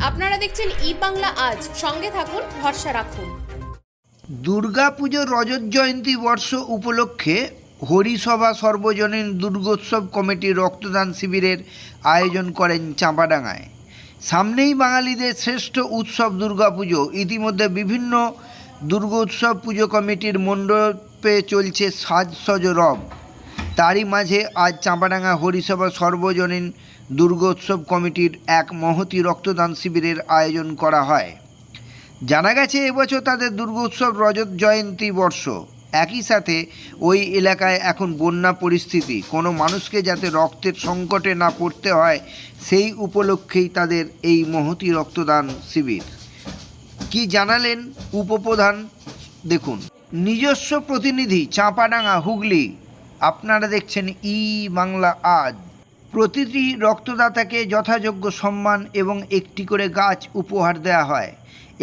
আপনারা দেখছেন ই বাংলা আজ। সঙ্গে থাকুন, ভরসা রাখুন। দুর্গাপুজোর রজত জয়ন্তী বর্ষ উপলক্ষে হরিসভা সর্বজনীন দুর্গোৎসব কমিটি রক্তদান শিবিরের আয়োজন করেন চাঁপাডাঙ্গায়। সামনেই বাঙালিদের শ্রেষ্ঠ উৎসব দুর্গাপুজো। ইতিমধ্যে বিভিন্ন দুর্গোৎসব পুজো কমিটির মণ্ডপে চলছে সাজসজ রব। তারই মাঝে আজ চাঁপাডাঙ্গা হরিসভা সর্বজনীন দুর্গোৎসব কমিটির এক মহতি রক্তদান শিবিরের আয়োজন করা হয়। জানা গেছে, এবছর তাদের দুর্গোৎসব রজত জয়ন্তী বর্ষ। একই সাথে ওই এলাকায় এখন বন্যা পরিস্থিতি। কোনো মানুষকে যাতে রক্তের সংকটে না পড়তে হয়, সেই উপলক্ষেই তাদের এই মহতি রক্তদান শিবির। কি জানালেন উপপ্রধান? দেখুন। নিজস্ব প্রতিনিধি, চাঁপাডাঙ্গা হুগলি। আপনারা দেখছেন ই বাংলা আজ। প্রতিটি রক্তদাতাকে যথাযোগ্য সম্মান এবং একটি করে গাছ উপহার দেওয়া হয়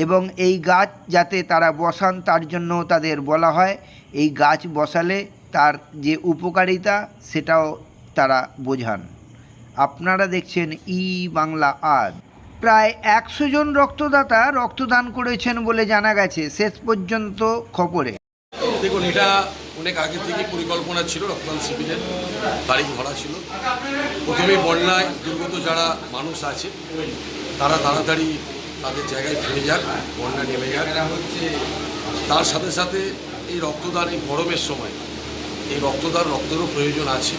এবং এই গাছ যাতে তারা বসান তার জন্য তাদের বলা হয়। এই গাছ বসালে তার যে উপকারিতা সেটাও তারা বোঝান। আপনারা দেখছেন ই বাংলা আজ। প্রায় একশো জন রক্তদাতা রক্তদান করেছেন বলে জানা গেছে। শেষ পর্যন্ত খবরে। দেখুন, এটা অনেক আগে থেকে পরিকল্পনা ছিল, রক্তদান শিবিরের তারিখ ভরা ছিল। প্রথমে বন্যায় দুর্গত যারা মানুষ আছে, তারা তাড়াতাড়ি তাদের জায়গায় ফিরে যাক, বন্যা নেমে যাক। তার সাথে সাথে এই রক্তদান এই গরমের সময়, এই রক্তদান রক্তেরও প্রয়োজন আছে।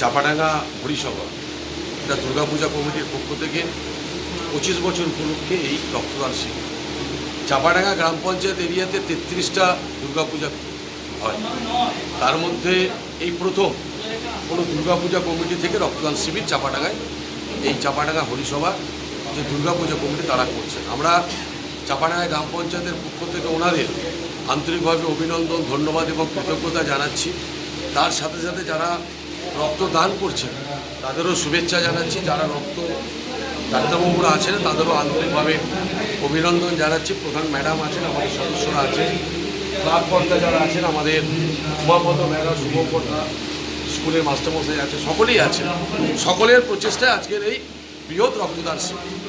চাপাডাঙ্গা হরিসভা, এটা দুর্গাপূজা কমিটির পক্ষ থেকে পঁচিশ বছর উপলক্ষে এই রক্তদান শিবির। চাপাডাঙ্গা গ্রাম পঞ্চায়েত এরিয়াতে তেত্রিশটা দুর্গাপূজা হয়। তার মধ্যে এই প্রথম কোনো দুর্গাপূজা কমিটি থেকে রক্তদান শিবির চাপাডাঙ্গায়, এই চাপাডাঙ্গা হরিসভা, যে দুর্গাপূজা কমিটি তারা করছেন। আমরা চাপাডাঙ্গা গ্রাম পঞ্চায়েতের পক্ষ থেকে ওনাদের আন্তরিকভাবে অভিনন্দন, ধন্যবাদ এবং কৃতজ্ঞতা জানাচ্ছি। তার সাথে সাথে যারা রক্তদান করছেন, তাদেরও শুভেচ্ছা জানাচ্ছি। যারা রক্ত ডাক্তারবাবুরা আছেন তাদেরও আন্তরিকভাবে অভিনন্দন জানাচ্ছি। প্রধান ম্যাডাম আছেন, আমাদের সদস্যরা আছেন, ক্লাব কর্তা যারা আছেন, আমাদের উমাপদ ম্যাডাম শুভকর্তা স্কুলের মাস্টারমশাই আছে, সকলেই আছে সকলের প্রচেষ্টায় আজকের এই বৃহৎ রক্তদান শিবির।